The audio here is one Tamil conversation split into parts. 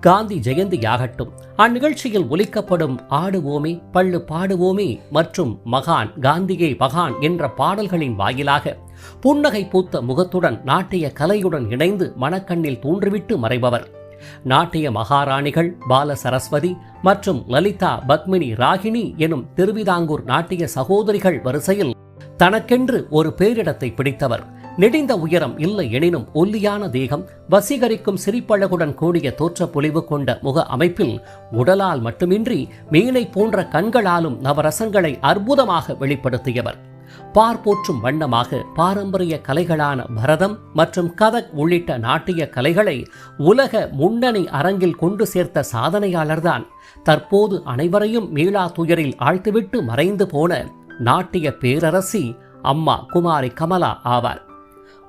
காந்தி ஜெயந்தியாகட்டும். அந்நிகழ்ச்சியில் ஒலிக்கப்படும் ஆடுவோமே பள்ளு பாடுவோமே மற்றும் மகான் காந்தியே மகான் என்ற பாடல்களின் வாயிலாக புன்னகை பூத்த முகத்துடன் நாட்டிய கலையுடன் இணைந்து மனக்கண்ணில் தூன்றிவிட்டு மறைபவர். நாட்டிய மகாராணிகள் பால சரஸ்வதி மற்றும் லலிதா பத்மினி ராகினி எனும் திருவிதாங்கூர் நாட்டிய சகோதரிகள் வரிசையில் தனக்கென்று ஒரு பேரிடத்தை பிடித்தவர். நெடிந்த உயரம் இல்லை எனினும் ஒல்லியான தேகம் வசீகரிக்கும் சிரிப்பழகுடன் கூடிய தோற்ற பொலிவு கொண்ட முக அமைப்பில் உடலால் மட்டுமின்றி மீனை போன்ற கண்களாலும் நவரசங்களை அற்புதமாக வெளிப்படுத்தியவர். பார்ப்போற்றும் வண்ணமாக பாரம்பரிய கலைகளான பரதம் மற்றும் கதக் உள்ளிட்ட நாட்டிய கலைகளை உலக முன்னணி அரங்கில் கொண்டு சேர்த்த சாதனையாளர்தான். தற்போது அனைவரையும் மீளா துயரில் ஆழ்த்திவிட்டு மறைந்து போன நாட்டிய பேரரசி அம்மா குமாரி கமலா ஆவார்.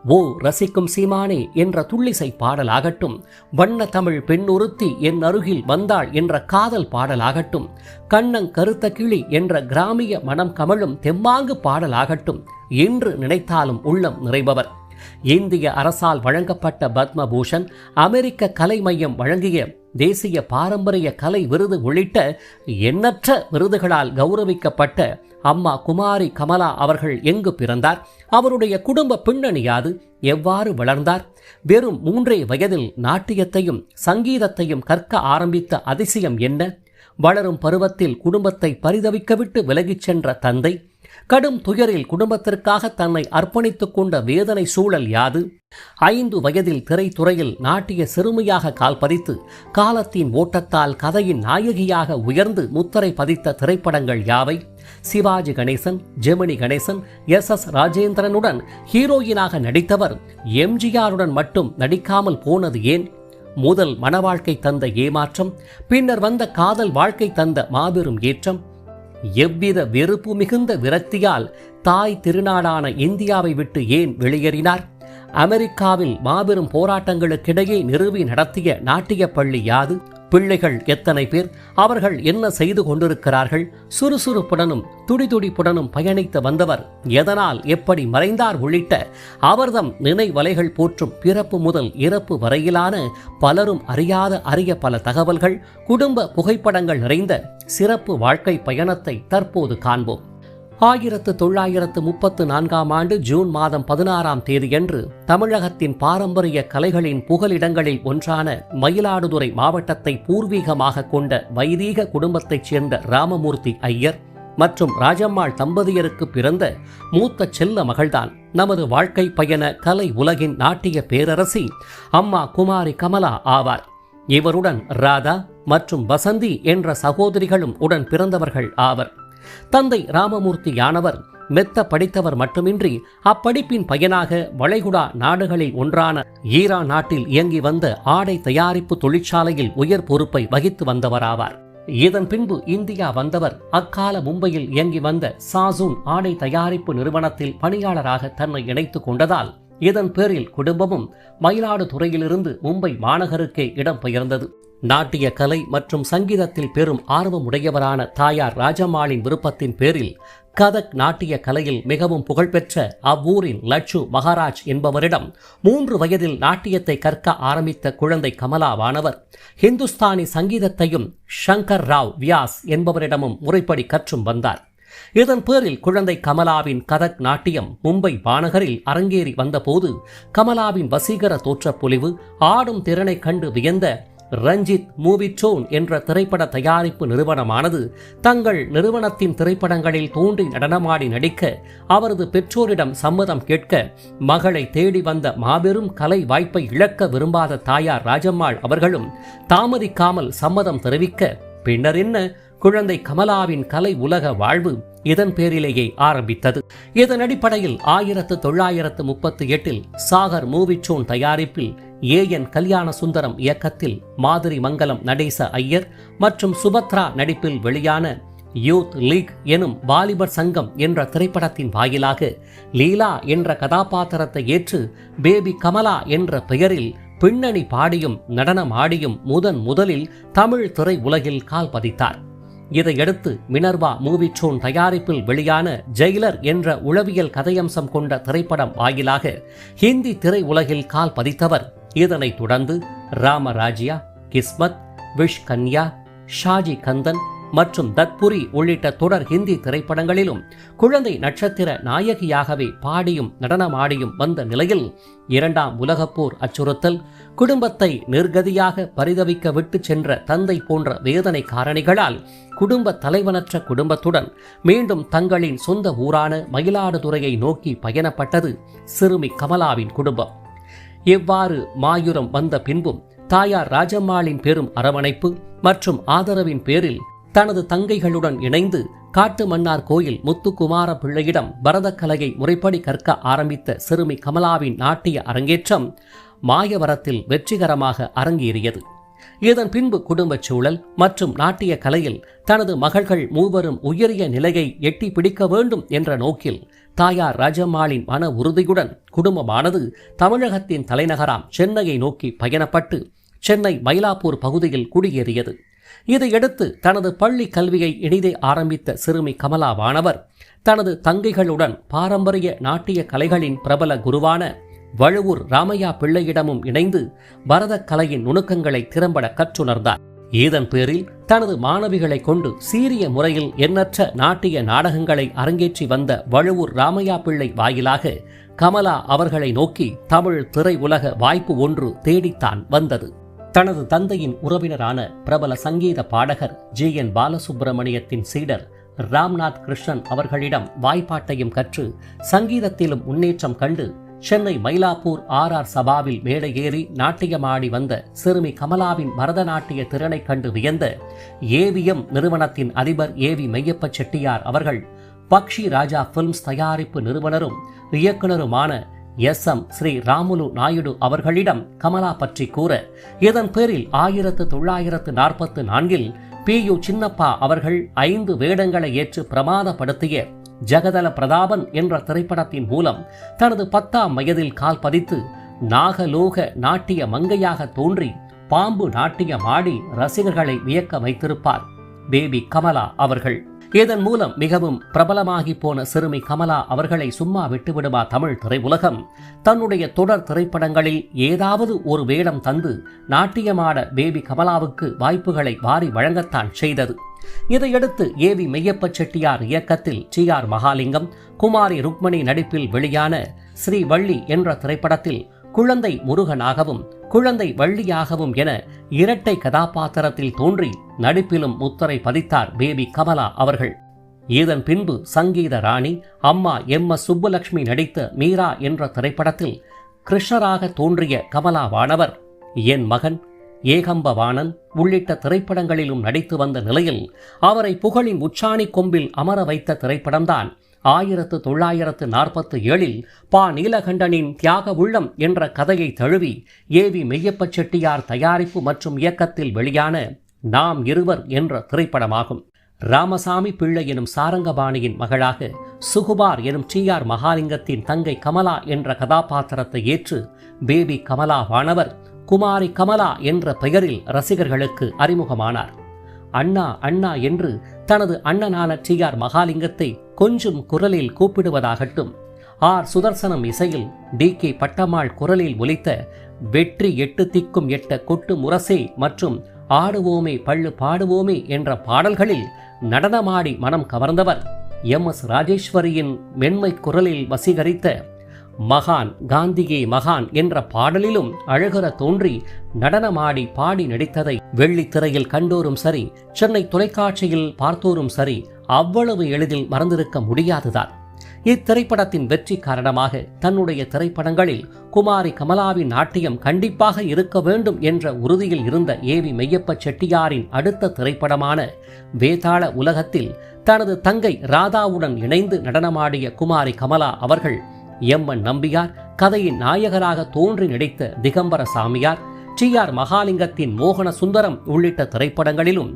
ஓ ரசிக்கும் சீமானே என்ற துள்ளிசை பாடலாகட்டும். வண்ண தமிழ் பெண்ணுறுத்தி என் அருகில் வந்தாள் என்ற காதல் பாடலாகட்டும். கண்ணங் கருத்த கிளி என்ற கிராமிய மனம் கமழும் தெம்மாங்கு பாடலாகட்டும். என்று நினைத்தாலும் உள்ளம் நிறைபவர். இந்திய அரசால் வழங்கப்பட்ட பத்மபூஷன் அமெரிக்க கலை மையம் வழங்கிய தேசிய பாரம்பரிய கலை விருது உள்ளிட்ட எண்ணற்ற விருதுகளால் கௌரவிக்கப்பட்ட அம்மா குமாரி கமலா அவர்கள் எங்கு பிறந்தார்? அவருடைய குடும்ப பின்னணி யாது? எவ்வாறு வளர்ந்தார்? வெறும் மூன்றே வயதில் நாட்டியத்தையும் சங்கீதத்தையும் கற்க ஆரம்பித்த அதிசயம் என்ன? வளரும் பருவத்தில் குடும்பத்தை பரிதவிக்கவிட்டு விலகிச் சென்ற தந்தை கடும் துயரில் குடும்பத்திற்காக தன்னை அர்ப்பணித்துக் கொண்ட வேதனை சூழல் யாது? ஐந்து வயதில் திரைத்துறையில் நாட்டிய சிறுமியாக கால் பதித்து காலத்தின் ஓட்டத்தால் கதையின் நாயகியாக உயர்ந்து முத்தரை பதித்த திரைப்படங்கள் யாவை? சிவாஜி கணேசன் ஜெமினி கணேசன் எஸ் எஸ் ராஜேந்திரனுடன் ஹீரோயினாக நடித்தவர் எம்ஜிஆருடன் மட்டும் நடிக்காமல் போனது ஏன்? முதல் மனவாழ்க்கை தந்த ஏமாற்றம் பின்னர் வந்த காதல் வாழ்க்கை தந்த மாபெரும் ஏற்றம். எவ்வித வெறுப்பு மிகுந்த விரக்தியால் தாய் திருநாடான இந்தியாவை விட்டு ஏன் வெளியேறினார்? அமெரிக்காவில் மாபெரும் போராட்டங்களுக்கிடையே நிறுவி நடத்திய நாட்டிய பள்ளி யாது? பிள்ளைகள் எத்தனை பேர்? அவர்கள் என்ன செய்து கொண்டிருக்கிறார்கள்? சுறுசுறுப்புடனும் துடிதுடிப்புடனும் பயணித்து வந்தவர் எதனால் எப்படி மறைந்தார் உள்ளிட்ட அவர்தம் நினைவலைகள் போற்றும் பிறப்பு முதல் இறப்பு வரையிலான பலரும் அறியாத அரிய பல தகவல்கள் குடும்ப புகைப்படங்கள் நிறைந்த சிறப்பு வாழ்க்கை பயணத்தை தற்போது காண்போம். ஆயிரத்து தொள்ளாயிரத்து முப்பத்து நான்காம் ஆண்டு ஜூன் மாதம் பதினாறாம் தேதியன்று தமிழகத்தின் பாரம்பரிய கலைகளின் புகலிடங்களில் ஒன்றான மயிலாடுதுறை மாவட்டத்தை பூர்வீகமாக கொண்ட வைதீக குடும்பத்தைச் சேர்ந்த ராமமூர்த்தி ஐயர் மற்றும் ராஜம்மாள் தம்பதியருக்கு பிறந்த மூத்த செல்ல மகள்தான். நமது வாழ்க்கை பயண கலை உலகின் நாட்டிய பேரரசி அம்மா குமாரி கமலா ஆவார். இவருடன் ராதா மற்றும் வசந்தி என்ற சகோதரிகளும் உடன் பிறந்தவர்கள் ஆவர். தந்தை ராமமூர்த்தி யானவர் மெத்த படித்தவர் மட்டுமின்றி அப்படிப்பின் பயனாக வளைகுடா நாடுகளில் ஒன்றான ஈரான் நாட்டில் இயங்கி வந்த ஆடை தயாரிப்பு தொழிற்சாலையில் உயர் பொறுப்பை வகித்து வந்தவராவார். இதன் பின்பு இந்தியா வந்தவர் அக்கால மும்பையில் இயங்கி வந்த சாசூன் ஆடை தயாரிப்பு நிறுவனத்தில் பணியாளராக தன்னை இணைத்துக் கொண்டதால் இதன் பேரில் குடும்பமும் மயிலாடுதுறையிலிருந்து மும்பை மாநகருக்கே இடம்பெயர்ந்தது. நாட்டிய கலை மற்றும் சங்கீதத்தில் பெரும் ஆர்வம் உடையவரான தாயார் ராஜம்மாளின் விருப்பத்தின் பேரில் கதக் நாட்டிய கலையில் மிகவும் புகழ்பெற்ற அவ்வூரின் லட்சு மகாராஜ் என்பவரிடம் மூன்று வயதில் நாட்டியத்தை கற்க ஆரம்பித்த குழந்தை கமலாவானவர் ஹிந்துஸ்தானி சங்கீதத்தையும் ஷங்கர் ராவ் வியாஸ் என்பவரிடமும் முறைப்படி கற்றும் வந்தார். இதன் பேரில் குழந்தை கமலாவின் கதக் நாட்டியம் மும்பை வானகரில் அரங்கேறி வந்தபோது கமலாவின் வசீகர தோற்றப்பொலிவு ஆடும் திறனை கண்டு வியந்த ரஞ்சித் மூவி டோன் என்ற திரைப்பட தயாரிப்பு நிறுவனமானது தங்கள் நிறுவனத்தின் திரைப்படங்களில் தோன்றி நடனமாடி நடிக்க அவரது பெற்றோரிடம் சம்மதம் கேட்க மகளை தேடி வந்த மாபெரும் கலை வாய்ப்பை இழக்க விரும்பாத தாயார் ராஜம்மாள் அவர்களும் தாமதிக்காமல் சம்மதம் தெரிவிக்க பின்னர் என்ன? குழந்தை கமலாவின் கலை உலக வாழ்வு இதன் பேரிலேயே ஆரம்பித்தது. இதன் அடிப்படையில் ஆயிரத்து தொள்ளாயிரத்து முப்பத்தி எட்டில் சாகர் மூவிச்சோன் தயாரிப்பில் ஏ என் கல்யாண சுந்தரம் இயக்கத்தில் மாதிரி மங்கலம் நடேச ஐயர் மற்றும் சுபத்ரா நடிப்பில் வெளியான யூத் லீக் எனும் வாலிபர் சங்கம் என்ற திரைப்படத்தின் வாயிலாக லீலா என்ற கதாபாத்திரத்தை ஏற்று பேபி கமலா என்ற பெயரில் பின்னணி பாடியும் நடனம் ஆடியும் முதன் முதலில் தமிழ் திரை உலகில் கால் பதித்தார். இதையடுத்து மினர்வா மூவிட்ரோன் தயாரிப்பில் வெளியான ஜெயிலர் என்ற உளவியல் கதையம்சம் கொண்ட திரைப்படம் வாயிலாக ஹிந்தி திரை உலகில் கால் பதித்தவர் இதனைத் தொடர்ந்து ராமராஜ்யா கிஸ்மத் விஷ் கன்யா ஷாஜி கந்தன் மற்றும் தத்புரி உள்ளிட்ட தொடர் ஹிந்தி திரைப்படங்களிலும் குழந்தை நட்சத்திர நாயகியாகவே பாடியும் நடனமாடியும் வந்த நிலையில் இரண்டாம் உலகப்போர் அச்சுறுத்தல் குடும்பத்தை நிர்கதியாக பரிதவிக்க விட்டு சென்ற தந்தை போன்ற வேதனை காரணிகளால் குடும்ப தலைவனற்ற குடும்பத்துடன் மீண்டும் தங்களின் சொந்த ஊரான மயிலாடுதுறையை நோக்கி பயணப்பட்டது சிறுமி கமலாவின் குடும்பம். இவ்வாறு மாயுரம் வந்த பின்பும் தாயார் ராஜம்மாளின் பெரும் அரவணைப்பு மற்றும் ஆதரவின் பேரில் தனது தங்கைகளுடன் இணைந்து காட்டு மன்னார் கோயில் முத்துக்குமார பிள்ளையிடம் பரதக்கலையை முறைப்படி கற்க ஆரம்பித்த சிறுமி கமலாவின் நாட்டிய அரங்கேற்றம் மாயவரத்தில் வெற்றிகரமாக அரங்கேறியது. இதன் பின்பு குடும்பச் சூழல் மற்றும் நாட்டிய கலையில் தனது மகள்கள் மூவரும் உயரிய நிலையை எட்டி பிடிக்க வேண்டும் என்ற நோக்கில் தாயார் ராஜம்மாளின் மன உறுதியுடன் குடும்பமானது தமிழகத்தின் தலைநகராம் சென்னையை நோக்கி பயணப்பட்டு சென்னை மயிலாப்பூர் பகுதியில் குடியேறியது. இதையடுத்து தனது பள்ளி கல்வியை இனிதே ஆரம்பித்த சிறுமி கமலா வானவர் தனது தங்கைகளுடன் பாரம்பரிய நாட்டிய கலைகளின் பிரபல குருவான வழுவூர் ராமையா பிள்ளையிடமும் இணைந்து பரதக் கலையின் நுணுக்கங்களை திறம்பட கற்றுணர்ந்தார். இதன் பேரில் தனது மாணவிகளை கொண்டு சீரிய முறையில் எண்ணற்ற நாட்டிய நாடகங்களை அரங்கேற்றி வந்த வழுவூர் ராமையா பிள்ளை வாயிலாக கமலா அவர்களை நோக்கி தமிழ் திரை உலக வாய்ப்பு ஒன்று தேடித்தான் வந்தது. தனது தந்தையின் உறவினரான பிரபல சங்கீத பாடகர் ஜி என் பாலசுப்பிரமணியத்தின் சீடர் ராம்நாத் கிருஷ்ணன் அவர்களிடம் வாய்ப்பாட்டையும் கற்று சங்கீதத்திலும் முன்னேற்றம் கண்டு சென்னை மயிலாப்பூர் ஆர் ஆர் சபாவில் மேடையேறி நாட்டியமாடி வந்த சிறுமி கமலாவின் பரதநாட்டிய திறனை கண்டு வியந்த ஏவிஎம் நிறுவனத்தின் அதிபர் ஏவி மெய்யப்ப செட்டியார் அவர்கள் பக்ஷி ராஜா பிலிம்ஸ் தயாரிப்பு நிறுவனரும் இயக்குனருமான எஸ் எம் ஸ்ரீ ராமுலு நாயுடு அவர்களிடம் கமலா பற்றி கூற இதன் பேரில் ஆயிரத்து தொள்ளாயிரத்து நாற்பத்து நான்கில் பி யு சின்னப்பா அவர்கள் ஐந்து வேடங்களை ஏற்று பிரமாதப்படுத்திய ஜெகதல பிரதாபன் என்ற திரைப்படத்தின் மூலம் தனது பத்தாம் வயதில் கால் பதித்து நாகலோக நாட்டிய மங்கையாக தோன்றி பாம்பு நாட்டியமாடி ரசிகர்களை வியக்க வைத்திருப்பார். பேபி கமலா அவர்கள். இதன் மூலம் மிகவும் பிரபலமாகி போன சிறுமி கமலா அவர்களை சும்மா விட்டுவிடுமா தமிழ் திரையுலகம்? தன்னுடைய தொடர் திரைப்படங்களில் ஏதாவது ஒரு வேடம் தந்து நாட்டியமாட பேபி கமலாவுக்கு வாய்ப்புகளை வாரி வழங்கத்தான் செய்தது. இதையடுத்து ஏவி மெய்யப்ப செட்டியார் இயக்கத்தில் டி ஆர் மகாலிங்கம் குமாரி ருக்மணி நடிப்பில் வெளியான ஸ்ரீவள்ளி என்ற திரைப்படத்தில் குழந்தை முருகனாகவும் குழந்தை வள்ளியாகவும் என இரட்டை கதாபாத்திரத்தில் தோன்றி நடிப்பிலும் முத்தரை பதித்தார் பேபி கமலா அவர்கள். இதன் பின்பு சங்கீத ராணி அம்மா எம் எஸ் சுப்புலட்சுமி நடித்த மீரா என்ற திரைப்படத்தில் கிருஷ்ணராக தோன்றிய கமலா வானவர் என் மகன் ஏகம்பவாணன் உள்ளிட்ட திரைப்படங்களிலும் நடித்து வந்த நிலையில் அவரை புகழின் உச்சாணி கொம்பில் அமர வைத்த திரைப்படம்தான் ஆயிரத்து தொள்ளாயிரத்து நாற்பத்து ஏழில் பா. நீலகண்டனின் தியாக உள்ளம் என்ற கதையை தழுவி ஏவி மெய்யப்ப செட்டியார் தயாரிப்பு மற்றும் இயக்கத்தில் வெளியான நாம் இருவர் என்ற திரைப்படமாகும். ராமசாமி பிள்ளை எனும் சாரங்கபாணியின் மகளாக சுகுமார் எனும் டி. ஆர். மகாலிங்கத்தின் தங்கை கமலா என்ற கதாபாத்திரத்தை ஏற்று பேபி கமலா வானவர் குமாரி கமலா என்ற பெயரில் ரசிகர்களுக்கு அறிமுகமானார். அண்ணா அண்ணா என்று தனது அண்ணனான டி. ஆர். மகாலிங்கத்தை கொஞ்சம் குரலில் கூப்பிடுவதாகட்டும். ஆர். சுதர்சனம் இசையில் டி. கே. பட்டம்மாள் குரலில் ஒலித்த வெற்றி எட்டு திக்கும் எட்ட கொட்டு முரசே மற்றும் ஆடுவோமே பள்ளு பாடுவோமே என்ற பாடல்களில் நடனமாடி மனம் கவர்ந்தவர் எம். எஸ். ராஜேஸ்வரியின் மென்மை குரலில் வசீகரித்த மகான் காந்தியே மகான் என்ற பாடலிலும் அழகுற தோன்றி நடனமாடி பாடி நடித்ததை வெள்ளித்திரையில் கண்டோரும் சரி சென்னை தொலைக்காட்சியில் பார்த்தோரும் சரி அவ்வளவு எளிதில் மறந்திருக்க முடியாதுதான் இத்திரைப்படத்தின் வெற்றி காரணமாக தன்னுடைய திரைப்படங்களில் குமாரி கமலாவின் நாட்டியம் கண்டிப்பாக இருக்க வேண்டும் என்ற உறுதியில் இருந்த ஏவி மெய்யப்ப செட்டியாரின் அடுத்த திரைப்படமான வேதாள உலகத்தில் தனது தங்கை ராதாவுடன் இணைந்து நடனமாடிய குமாரி கமலா அவர்கள் எம்என் நம்பியார் கதையின் நாயகராக தோன்றி நடித்த திகம்பர சாமியார் டி ஆர் மகாலிங்கத்தின் மோகன சுந்தரம் உள்ளிட்ட திரைப்படங்களிலும்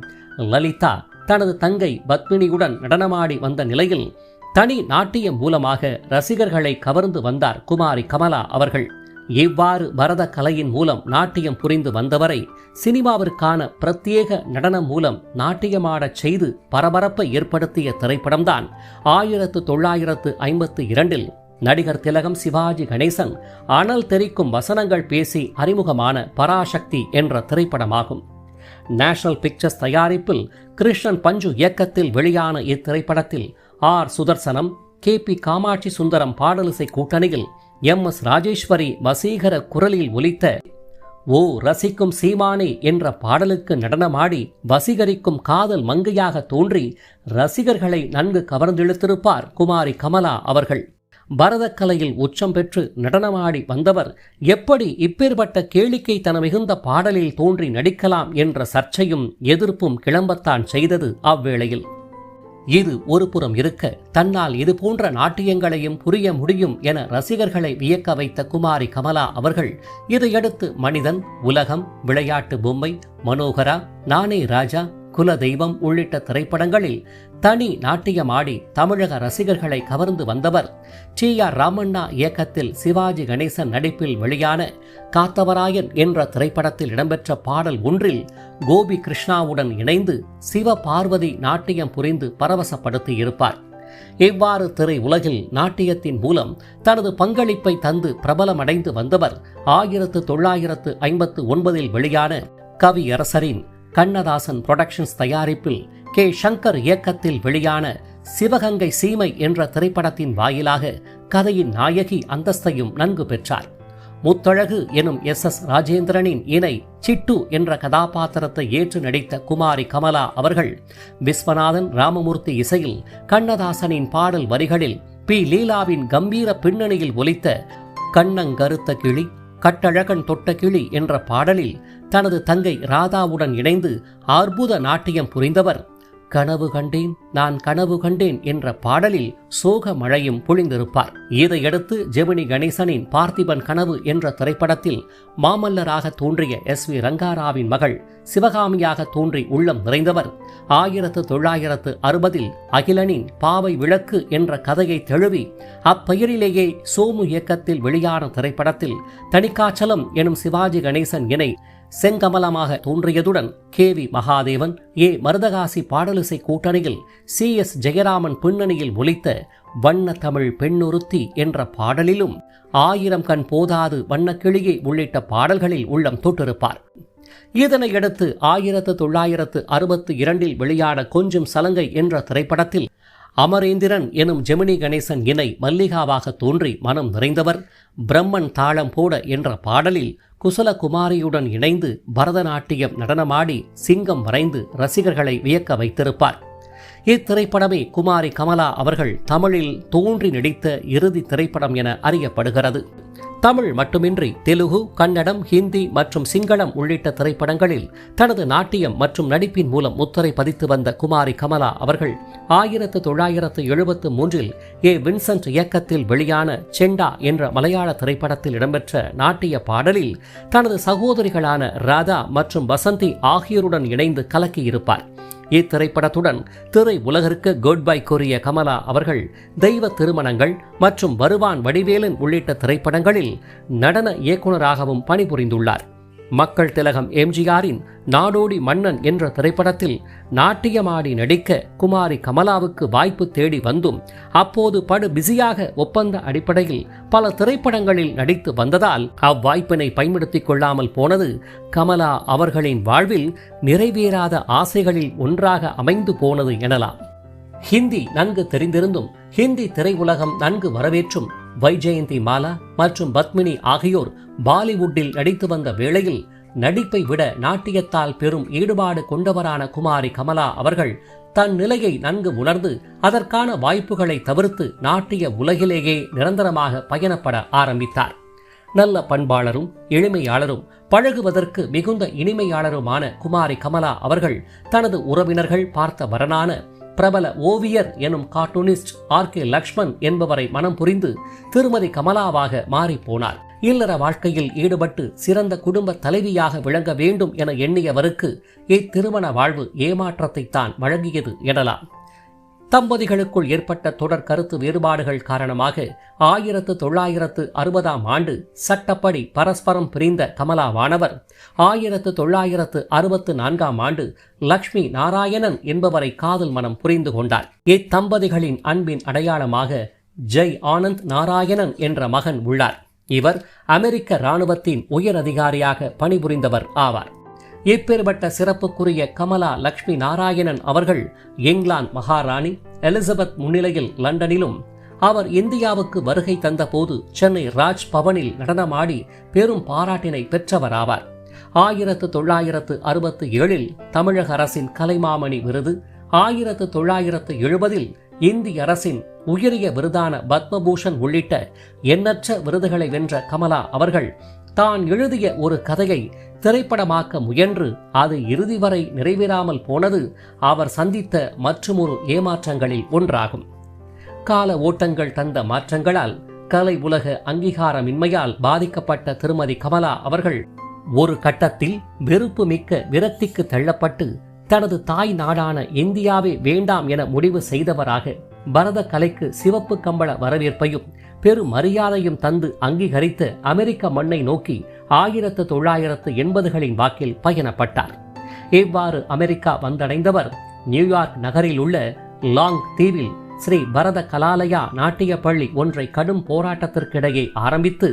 லலிதா தனது தங்கை பத்மினியுடன் நடனமாடி வந்த நிலையில் தனி நாட்டியம் மூலமாக ரசிகர்களை கவர்ந்து வந்தார் குமாரி கமலா அவர்கள். இவ்வாறு பரத கலையின் மூலம் நாட்டியம் புரிந்து வந்தவரை சினிமாவிற்கான பிரத்யேக நடனம் மூலம் நாட்டியமாடச் செய்து பரபரப்பை ஏற்படுத்திய திரைப்படம்தான் ஆயிரத்து தொள்ளாயிரத்து ஐம்பத்து இரண்டில் நடிகர் திலகம் சிவாஜி கணேசன் அனல் தெரிக்கும் வசனங்கள் பேசி அறிமுகமான பராசக்தி என்ற திரைப்படமாகும். நேஷனல் பிக்சர்ஸ் தயாரிப்பில் கிருஷ்ணன் பஞ்சு இயக்கத்தில் வெளியான இத்திரைப்படத்தில் R. Sudarsanam K. P. Kamakshi Sundaram பாடலிசை கூட்டணியில் எம். எஸ். ராஜேஸ்வரி வசீகர குரலில் ஒலித்த ஓ. ரசிக்கும் சீமானே என்ற பாடலுக்கு நடனமாடி வசீகரிக்கும் காதல் மங்கையாக தோன்றி ரசிகர்களை நன்கு கவர்ந்திழுத்திருப்பார் குமாரி கமலா அவர்கள். பரதக்கலையில் உச்சம் பெற்று நடனமாடி வந்தவர் எப்படி இப்பேற்பட்ட கேளிக்கை தன மிகுந்த பாடலில் தோன்றி நடிக்கலாம் என்ற சர்ச்சையும் எதிர்ப்பும் கிளம்பத்தான் செய்தது அவ்வேளையில். இது ஒரு புறம் இருக்க தன்னால் இது போன்ற நாட்டியங்களையும் புரிய முடியும் என ரசிகர்களை வியக்க வைத்த குமாரி கமலா அவர்கள் இதையடுத்து மனிதன் உலகம் விளையாட்டு பொம்மை மனோகரா நானே ராஜா குல தெய்வம் உள்ளிட்ட திரைப்படங்களில் தனி நாட்டியமாடி தமிழக ரசிகர்களை கவர்ந்து வந்தவர். டி ஆர் ராமண்ணா இயக்கத்தில் சிவாஜி கணேசன் நடிப்பில் வெளியான காத்தவராயன் என்ற திரைப்படத்தில் இடம்பெற்ற பாடல் ஒன்றில் கோபி கிருஷ்ணாவுடன் இணைந்து சிவ பார்வதி நாட்டியம் புரிந்து பரவசப்படுத்தியிருப்பார். இவ்வாறு திரை உலகில் நாட்டியத்தின் மூலம் தனது பங்களிப்பை தந்து பிரபலமடைந்து வந்தவர் ஆயிரத்து தொள்ளாயிரத்து ஐம்பத்து ஒன்பதில் வெளியான கவியரசரின் கண்ணதாசன் புரொடக்ஷன்ஸ் தயாரிப்பில் கே. சங்கர் இயக்கத்தில் வெளியான சிவகங்கை சீமை என்ற திரைப்படத்தின் வாயிலாக கதையின் நாயகி அந்தஸ்தையும் நன்கு பெற்றார். முத்தழகு எனும் எஸ். எஸ். ராஜேந்திரனின் இணை சிட்டு என்ற கதாபாத்திரத்தை ஏற்று நடித்த குமாரி கமலா அவர்கள் விஸ்வநாதன் ராமமூர்த்தி இசையில் கண்ணதாசனின் பாடல் வரிகளில் பி. லீலாவின் கம்பீர பின்னணியில் ஒலித்த கண்ணங்கருத்த கிளி கட்டழகன் தொட்ட கிளி என்ற பாடலில் தனது தங்கை ராதாவுடன் இணைந்து அற்புத நாட்டியம் புரிந்தவர். கனவு கண்டேன் நான் கனவு கண்டேன் என்ற பாடலில் சோக மழையும் பொழிந்திருப்பார் இதையடுத்து ஜெமினி கணேசனின் பார்த்திபன் கனவு என்ற திரைப்படத்தில் மாமல்லராக தோன்றிய எஸ் வி ரங்காராவின் மகள் சிவகாமியாக தோன்றி உள்ளம் நிறைந்தவர். ஆயிரத்து தொள்ளாயிரத்து அறுபதில் அகிலனின் பாவை விளக்கு என்ற கதையை தழுவி அப்பெயரிலேயே சோமு இயக்கத்தில் வெளியான திரைப்படத்தில் தணிக்காச்சலம் எனும் சிவாஜி கணேசன் இணை செங்கமலமாக தோன்றியதுடன் K V Mahadevan A Marudhakasi பாடலிசை கூட்டணியில் சி எஸ் ஜெயராமன் பின்னணியில் ஒலித்த வண்ண தமிழ் பெண்ணொருத்தி என்ற பாடலிலும் ஆயிரம் கண் போதாது வண்ணக்கிளியை உள்ளிட்ட பாடல்களில் உள்ளம் தொட்டிருப்பார். இதனையடுத்து ஆயிரத்து தொள்ளாயிரத்து அறுபத்து இரண்டில் வெளியான கொஞ்சம் சலங்கை என்ற திரைப்படத்தில் அமரேந்திரன் எனும் ஜெமினி கணேசன் இணை மல்லிகாவாக தோன்றி மனம் நிறைந்தவர் பிரம்மன் தாளம் போட என்ற பாடலில் குசலகுமாரியுடன் இணைந்து பரதநாட்டியம் நடனமாடி சிங்கம் வரைந்து ரசிகர்களை வியக்க வைத்திருப்பார். இத்திரைப்படமே குமாரி கமலா அவர்கள் தமிழில் தோன்றி நடித்த இறுதி திரைப்படம் என அறியப்படுகிறது. தமிழ் மட்டுமின்றி தெலுகு கன்னடம் ஹிந்தி மற்றும் சிங்களம் உள்ளிட்ட திரைப்படங்களில் தனது நாட்டியம் மற்றும் நடிப்பின் மூலம் முத்திரை பதித்து வந்த குமாரி கமலா அவர்கள் ஆயிரத்து தொள்ளாயிரத்து எழுபத்து மூன்றில் ஏ. வின்சென்ட் இயக்கத்தில் வெளியான செண்டா என்ற மலையாள திரைப்படத்தில் இடம்பெற்ற நாட்டிய பாடலில் தனது சகோதரிகளான ராதா மற்றும் வசந்தி ஆகியோருடன் இணைந்து கலக்கியிருப்பார். இத்திரைப்படத்துடன் திரை உலகிற்கு குட் பை கூறிய கமலா அவர்கள் தெய்வ திருமணங்கள் மற்றும் வருவான் வடிவேலன் உள்ளிட்ட திரைப்படங்களில் நடன இயக்குநராகவும் பணிபுரிந்துள்ளார். மக்கள் திலகம் எம்ஜிஆரின் நாடோடி மன்னன் என்ற திரைப்படத்தில் நாட்டியமாடி நடிக்க குமாரி கமலாவுக்கு வாய்ப்பு தேடி வந்தும் அப்போது படு பிஸியாக ஒப்பந்த அடிப்படையில் பல திரைப்படங்களில் நடித்து வந்ததால் அவ்வாய்ப்பினை பயன்படுத்திக் கொள்ளாமல் போனது கமலா அவர்களின் வாழ்வில் நிறைவேறாத ஆசைகளில் ஒன்றாக அமைந்து போனது எனலாம். ஹிந்தி நன்கு தெரிந்திருந்தும் ஹிந்தி திரையுலகம் நன்கு வரவேற்றும் வைஜெயந்தி மாலா மற்றும் பத்மினி ஆகியோர் பாலிவுட்டில் நடித்து வந்த வேளையில் நடிப்பை விட நாட்டியத்தால் பெரும் ஈடுபாடு கொண்டவரான குமாரி கமலா அவர்கள் தன் நிலையை நன்கு உணர்ந்து அதற்கான வாய்ப்புகளை தவிர்த்து நாட்டிய உலகிலேயே நிரந்தரமாக பயணப்பட ஆரம்பித்தார். நல்ல பண்பாளரும் எளிமையாளரும் பழகுவதற்கு மிகுந்த இனிமையாளருமான குமாரி கமலா அவர்கள் தனது உறவினர்கள் பார்த்த வரனான பிரபல ஓவியர் எனும் கார்ட்டூனிஸ்ட் ஆர் கே லக்ஷ்மண் என்பவரை மனம் புரிந்து திருமதி கமலாவாக மாறிப்போனார் இல்லற வாழ்க்கையில் ஈடுபட்டு சிறந்த குடும்ப தலைவியாக விளங்க வேண்டும் என எண்ணியவருக்கு இத்திருமண வாழ்வு ஏமாற்றத்தை தான் வழங்கியது எனலாம். தம்பதிகளுக்குள் ஏற்பட்ட தொடர் கருத்து வேறுபாடுகள் காரணமாக ஆயிரத்து தொள்ளாயிரத்து அறுபதாம் ஆண்டு சட்டப்படி பரஸ்பரம் பிரிந்த கமலா வானவர் ஆயிரத்து தொள்ளாயிரத்து அறுபத்து நான்காம் ஆண்டு லக்ஷ்மி நாராயணன் என்பவரை காதல் மனம் புரிந்து கொண்டார். இத்தம்பதிகளின் அன்பின் அடையாளமாக ஜெய் ஆனந்த் நாராயணன் என்ற மகன் உள்ளார். இவர் அமெரிக்க இராணுவத்தின் உயர் அதிகாரியாக பணிபுரிந்தவர் ஆவார். இப்பேற்பட்ட சிறப்புக்குரிய கமலா லக்ஷ்மி நாராயணன் அவர்கள் இங்கிலாந்து மகாராணி எலிசபெத் முன்னிலையில் லண்டனிலும் அவர் இந்தியாவுக்கு வருகை தந்தபோது சென்னை ராஜ் பவனில் நடனமாடி பெரும் பாராட்டினை பெற்றவராவார். ஆயிரத்து தொள்ளாயிரத்து அறுபத்தி ஏழில் தமிழக அரசின் கலைமாமணி விருது ஆயிரத்து தொள்ளாயிரத்து எழுபதில் இந்திய அரசின் உயரிய விருதான பத்மபூஷன் உள்ளிட்ட எண்ணற்ற விருதுகளை வென்ற கமலா அவர்கள் தான் எழுதிய ஒரு கதையை திரைப்படமாக்க முயன்று அது இறுதி வரை நிறைவேறாமல் போனது அவர் சந்தித்த மற்றுமொரு ஏமாற்றங்களில் ஒன்றாகும். கால ஓட்டங்கள் தந்த மாற்றங்களால் கலை உலக அங்கீகாரமின்மையால் பாதிக்கப்பட்ட திருமதி கமலா அவர்கள் ஒரு கட்டத்தில் வெறுப்பு மிக்க விரக்திக்கு தள்ளப்பட்டு தனது தாய் நாடான இந்தியாவே வேண்டாம் என முடிவு செய்தவராக பரத கலைக்கு சிவப்பு கம்பள வரவேற்பையும் பெரும் மரியாதையும் தந்து அங்கீகரித்த அமெரிக்க மண்ணை நோக்கி ஆயிரத்து தொள்ளாயிரத்து எண்பதுகளின் வாக்கில் பயணப்பட்டார். இவ்வாறு அமெரிக்கா வந்தடைந்தவர் நியூயார்க் நகரில் உள்ள லாங் தீவில் ஸ்ரீ பரத கலாலயா நாட்டிய பள்ளி ஒன்றை கடும் போராட்டத்திற்கிடையே ஆரம்பித்து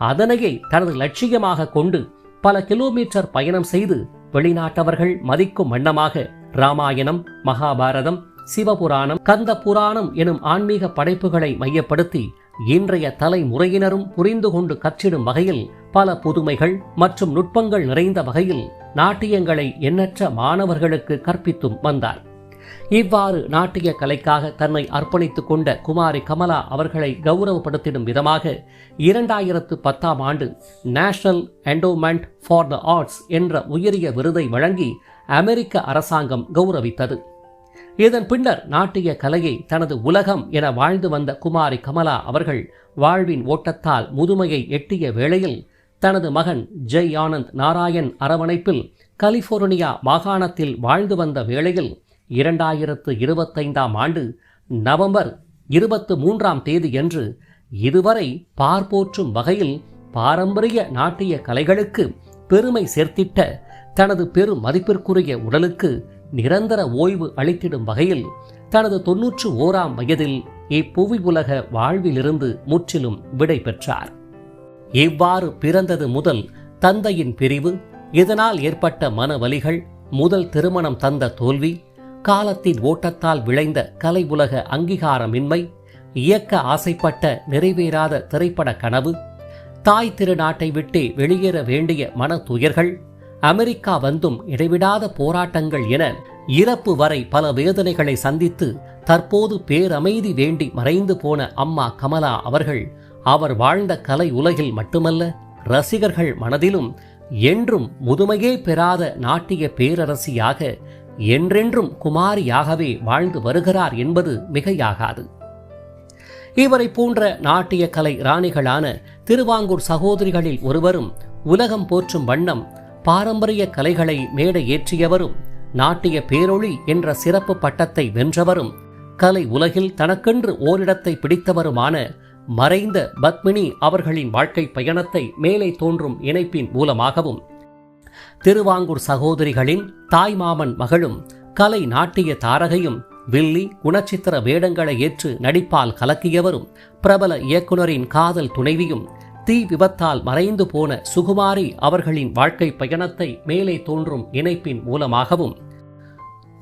அதனையே தனது லட்சியமாக கொண்டு பல கிலோமீட்டர் பயணம் செய்து வெளிநாட்டவர்கள் மதிக்கும் வண்ணமாக ராமாயணம் மகாபாரதம் சிவபுராணம் கந்த புராணம் எனும் ஆன்மீக படைப்புகளை மையப்படுத்தி இன்றைய தலைமுறையினரும் புரிந்து கொண்டு கற்றிடும் வகையில் பல புதுமைகள் மற்றும் நுட்பங்கள் நிறைந்த வகையில் நாட்டியங்களை எண்ணற்ற மாணவர்களுக்கு கற்பித்தும் வந்தார். இவ்வாறு நாட்டிய கலைக்காக தன்னை அர்ப்பணித்துக் கொண்ட குமாரி கமலா அவர்களை கௌரவப்படுத்திடும் விதமாக இரண்டாயிரத்து பத்தாம் ஆண்டு national endowment for the arts என்ற உயரிய விருதை வழங்கி அமெரிக்க அரசாங்கம் கௌரவித்தது. இதன் பின்னர் நாட்டிய கலையை தனது உலகம் என வாழ்ந்து வந்த குமாரி கமலா அவர்கள் வாழ்வின் ஓட்டத்தால் முதுமையை எட்டிய வேளையில் தனது மகன் ஜெய் ஆனந்த் நாராயண் அரவணைப்பில் கலிபோர்னியா மாகாணத்தில் வாழ்ந்து வந்த வேளையில் இரண்டாயிரத்து இருபத்தைந்தாம் ஆண்டு நவம்பர் இருபத்து மூன்றாம் தேதியன்று இதுவரை பார்ப்போற்றும் வகையில் பாரம்பரிய நாட்டிய கலைகளுக்கு பெருமை சேர்த்திட்ட தனது பெரும் மதிப்பிற்குரிய உடலுக்கு நிரந்தர ஓய்வு அளித்திடும் வகையில் தனது தொன்னூற்று ஓராம் வயதில் இப்புவி உலக வாழ்விலிருந்து முற்றிலும் விடை பெற்றார். இவ்வாறு பிறந்தது முதல் தந்தையின் பிரிவு இதனால் ஏற்பட்ட மனவலிகள் முதல் திருமணம் தந்த தோல்வி காலத்தின் ஓட்டத்தால் விளைந்த கலை உலக அங்கீகாரமின்மை இயக்க ஆசைப்பட்ட நிறைவேறாத திரைப்பட கனவு தாய் திருநாட்டை விட்டே வெளியேற வேண்டிய மன துயர்கள் அமெரிக்கா வந்தும் இடைவிடாத போராட்டங்கள் என இறப்பு வரை பல வேதனைகளை சந்தித்து தற்போது பேரமைதி வேண்டி மறைந்து போன அம்மா கமலா அவர்கள் அவர் வாழ்ந்த கலை உலகில் மட்டுமல்ல ரசிகர்கள் மனதிலும் என்றும் முதுமையே பெறாத நாட்டிய பேரரசியாக என்றென்றும் குமாரியாகவே வாழ்ந்து வருகிறார் என்பது மிகையாகாது. இவரை போன்ற நாட்டிய கலை ராணிகளான திருவாங்கூர் சகோதரிகளில் ஒருவரும் உலகம் போற்றும் வண்ணம் பாரம்பரிய கலைகளை மேடை ஏற்றியவரும் நாட்டிய பேரொளி என்ற சிறப்பு பட்டத்தை வென்றவரும் கலை உலகில் தனக்கென்று ஓரிடத்தை பிடித்தவருமான மறைந்த பத்மினி அவர்களின் வாழ்க்கை பயணத்தை மேலே தோன்றும் இணைப்பின் மூலமாகவும் திருவாங்கூர் சகோதரிகளின் தாய்மாமன் மகளும் கலை நாட்டிய தாரகையும் வில்லி குணச்சித்திர வேடங்களை ஏற்று நடிப்பால் கலக்கியவரும் பிரபல இயக்குனரின் காதல் துணைவியும் தீ விபத்தால் மறைந்து போன சுகுமாரி அவர்களின் வாழ்க்கை பயணத்தை மேலே தோன்றும் இணைப்பின் மூலமாகவும்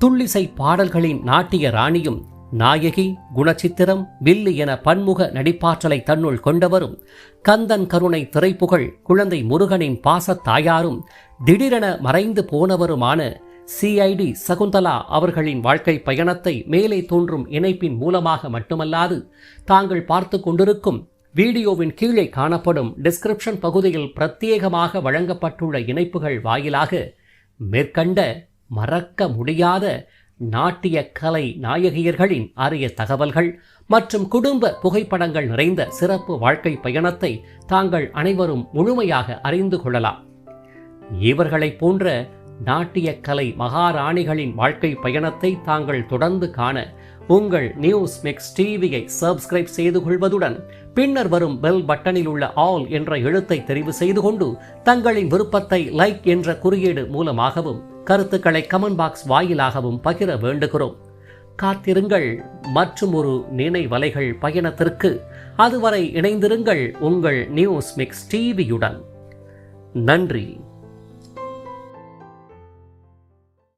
துள்ளிசை பாடல்களின் நாட்டிய ராணியும் நாயகி குணச்சித்திரம் வில்லு என பன்முக நடிப்பாற்றலை தன்னுள் கொண்டவரும் கந்தன் கருணை திரைப்புகழ் குழந்தை முருகனின் பாசத் தாயாரும் திடீரென மறைந்து போனவருமான சிஐடி சகுந்தலா அவர்களின் வாழ்க்கை பயணத்தை மேலே தோன்றும் இணைப்பின் மூலமாக மட்டுமல்லாது தாங்கள் பார்த்து கொண்டிருக்கும் வீடியோவின் கீழே காணப்படும் டிஸ்கிரிப்ஷன் பகுதியில் பிரத்யேகமாக வழங்கப்பட்டுள்ள இணைப்புகள் வாயிலாக மேற்கண்ட மறக்க முடியாத நாட்டிய கலை நாயகியர்களின் அரிய தகவல்கள் மற்றும் குடும்ப புகைப்படங்கள் நிறைந்த சிறப்பு வாழ்க்கை பயணத்தை தாங்கள் அனைவரும் முழுமையாக அறிந்து கொள்ளலாம். இவர்களைப் போன்ற நாட்டிய கலை மகாராணிகளின் வாழ்க்கை பயணத்தை தாங்கள் தொடர்ந்து காண உங்கள் நியூஸ் மிக்ஸ் டிவியை சப்ஸ்கிரைப் செய்து கொள்வதுடன் பின்னர் வரும் பெல் பட்டனில் உள்ள ஆல் என்ற எழுத்தை தெரிவு செய்து கொண்டு தங்களின் விருப்பத்தை லைக் என்ற குறியீடு மூலமாகவும் கருத்துக்களை கமெண்ட் பாக்ஸ் வாயிலாகவும் பகிர வேண்டுகிறோம். காத்திருங்கள் மற்றும் ஒரு நினைவலைகள் பயணத்திற்கு அதுவரை இணைந்திருங்கள் உங்கள் நியூஸ் மிக்ஸ் டிவியுடன் நன்றி.